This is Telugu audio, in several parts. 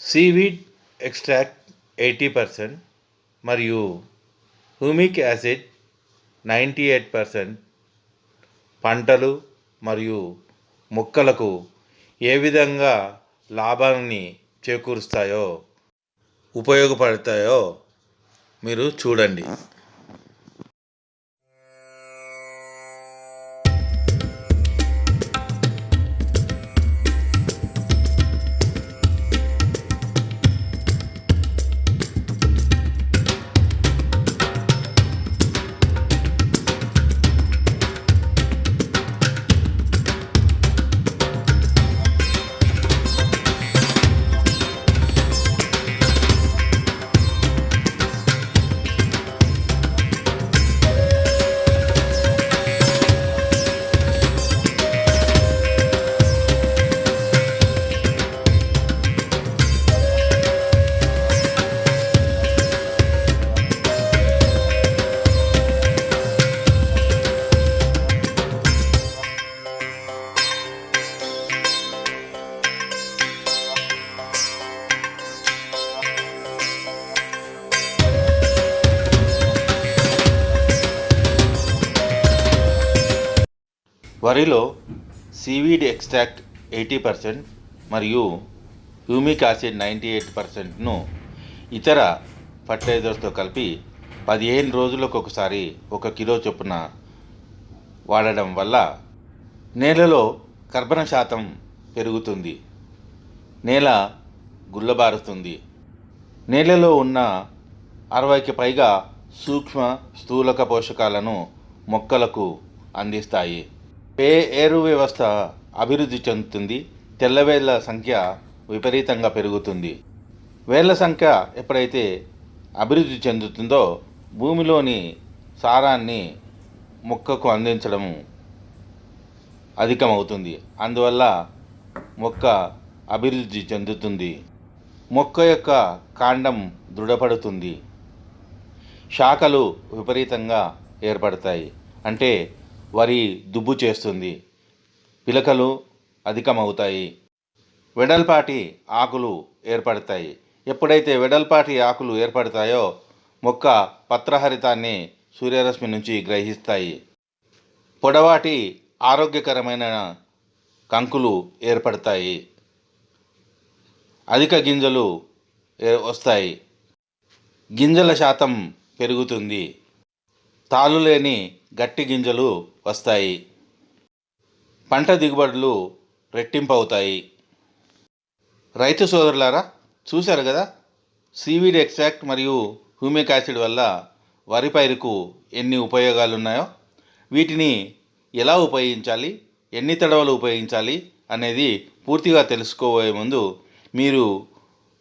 సీవీడ్ ఎక్స్ట్రాక్ట్ ఎయిటీ పర్సెంట్ మరియు humic acid ninety eight percent పంటలు మరియు మొక్కలకు ఏ విధంగా లాభాన్ని చేకూరుస్తాయో ఉపయోగపడతాయో మీరు చూడండి. వరిలో సీవీడ్ ఎక్స్ట్రాక్ట్ ఎయిటీ పర్సెంట్ మరియు హ్యూమిక్ యాసిడ్ నైంటీ ఎయిట్ పర్సెంట్ను ఇతర ఫర్టిలైజర్స్తో కలిపి పదిహేను రోజులకు ఒకసారి ఒక కిలో చొప్పున వాడడం వల్ల నేలలో కర్బన శాతం పెరుగుతుంది నేల గుల్లబారుతుంది. నేలలో ఉన్న అరవైకి పైగా సూక్ష్మ స్థూలక పోషకాలను మొక్కలకు అందిస్తాయి. పే ఏరు వ్యవస్థ అభివృద్ధి చెందుతుంది? తెల్లవేళ్ళ సంఖ్య విపరీతంగా పెరుగుతుంది. వేళ్ళ సంఖ్య ఎప్పుడైతే అభివృద్ధి చెందుతుందో భూమిలోని సారాన్ని మొక్కకు అందించడం అధికమవుతుంది. అందువల్ల మొక్క అభివృద్ధి చెందుతుంది. మొక్క యొక్క కాండం దృఢపడుతుంది. శాఖలు విపరీతంగా ఏర్పడతాయి. అంటే వరి దుబ్బు చేస్తుంది. పిలకలు అధికమవుతాయి. వెడల్పాటి ఆకులు ఏర్పడతాయి. ఎప్పుడైతే వెడల్పాటి ఆకులు ఏర్పడతాయో మొక్క పత్రహరితాన్ని సూర్యరశ్మి నుంచి గ్రహిస్తాయి. పొడవాటి ఆరోగ్యకరమైన కంకులు ఏర్పడతాయి. అధిక గింజలు ఏ- వస్తాయి. గింజల శాతం పెరుగుతుంది. తాలు లేని గట్టి గింజలు వస్తాయి. పంట దిగుబడులు రెట్టింపు అవుతాయి రైతు సోదరులారా చూశారు కదా? సీవీడ్ ఎక్స్ట్రాక్ట్ మరియు హ్యూమిక్ యాసిడ్ వల్ల వరి పైరుకు ఎన్ని ఉపయోగాలు ఉన్నాయో వీటిని ఎలా ఉపయోగించాలి? ఎన్ని తడవలు ఉపయోగించాలి? అనేది పూర్తిగా తెలుసుకోబోయే ముందు మీరు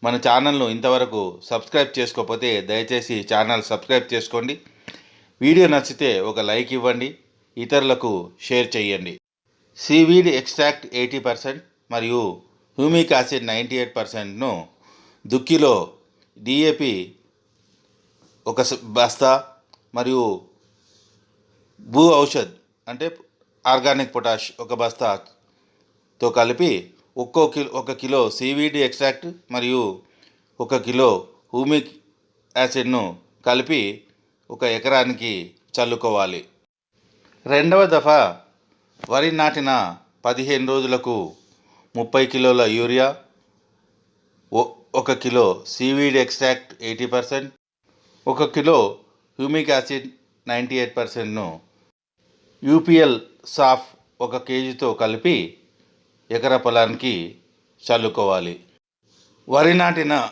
మన ఛానల్ను ఇంతవరకు సబ్స్క్రైబ్ చేసుకోకపోతే దయచేసి ఛానల్ సబ్స్క్రైబ్ చేసుకోండి. వీడియో నచ్చితే ఒక లైక్ ఇవ్వండి ఇతరులకు షేర్ చేయండి. సీవీడ్ ఎక్స్ట్రాక్ట్ ఎయిటీ పర్సెంట్ మరియు హ్యూమిక్ యాసిడ్ నైంటీ ఎయిట్ పర్సెంట్ను దుక్కిలో డిఏపి ఒక బస్తా మరియు భూ ఔషధ్ అంటే ఆర్గానిక్ పొటాష్ ఒక బస్తాతో కలిపి ఒక్కో కిలో ఒక కిలో సీవీడి ఎక్స్ట్రాక్ట్ మరియు ఒక కిలో హ్యూమిక్ యాసిడ్ను కలిపి ఒక ఎకరానికి చల్లుకోవాలి. రెండవ దఫా వరి నాటిన పదిహేను రోజులకు ముప్పై కిలోల యూరియా ఒక kilo seaweed extract eighty percent ఒక kilo humic acid ninety eight పర్సెంట్ను UPL Saaf ఒక కేజీతో కలిపి ఎకర పొలానికి చల్లుకోవాలి. వరి నాటిన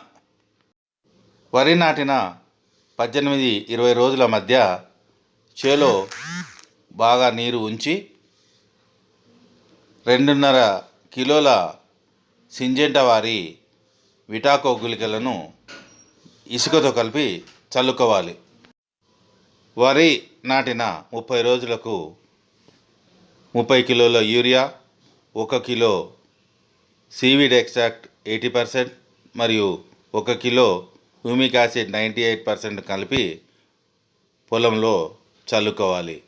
వరి నాటిన పద్దెనిమిది ఇరవై రోజుల మధ్య చేలో బాగా నీరు ఉంచి రెండున్నర కిలోల సింజెంట వారి విటాకో గుళికలను ఇసుకతో కలిపి చల్లుకోవాలి. వరి నాటిన ముప్పై రోజులకు ముప్పై కిలోల యూరియా ఒక kilo seaweed extract eighty percent మరియు ఒక kilo humic acid ninety eight percent కలిపి పొలంలో చల్లుకోవాలి.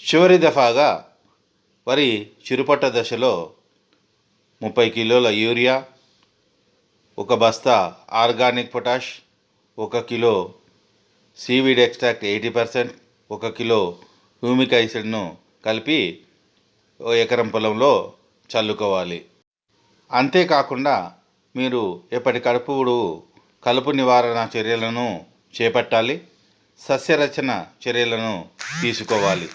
చివరి దఫాగా వరి చిరుపట్ట దశలో ముప్పై కిలోల యూరియా ఒక బస్తా ఆర్గానిక్ పొటాష్ ఒక kilo seaweed extract eighty percent ఒక కిలో హ్యూమిక్ యాసిడ్ను కలిపి ఓ ఎకరం పొలంలో చల్లుకోవాలి. అంతేకాకుండా మీరు ఎప్పటికప్పుడు కలుపు నివారణ చర్యలను చేపట్టాలి సస్యరచన చర్యలను తీసుకోవాలి.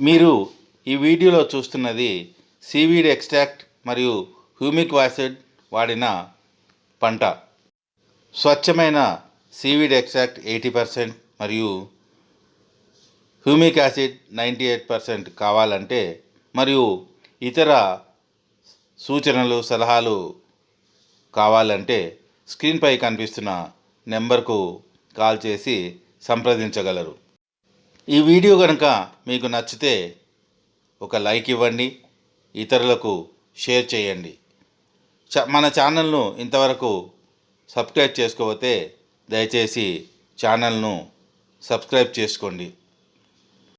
మీరు ఈ వీడియోలో చూస్తున్నది సీవీడ్ ఎక్స్ట్రాక్ట్ మరియు హ్యూమిక్ యాసిడ్ వాడిన పంట. స్వచ్ఛమైన సీవీడ్ ఎక్స్ట్రాక్ట్ ఎయిటీ పర్సెంట్ మరియు humic acid ninety eight percent కావాలంటే మరియు ఇతర సూచనలు సలహాలు కావాలంటే స్క్రీన్పై కనిపిస్తున్న నెంబర్కు కాల్ చేసి సంప్రదించగలరు. ఈ వీడియో కనుక మీకు నచ్చితే ఒక లైక్ ఇవ్వండి ఇతరులకు షేర్ చేయండి. మన ఛానల్ను ఇంతవరకు సబ్స్క్రైబ్ చేసుకోకపోతే దయచేసి ఛానల్ను సబ్స్క్రైబ్ చేసుకోండి.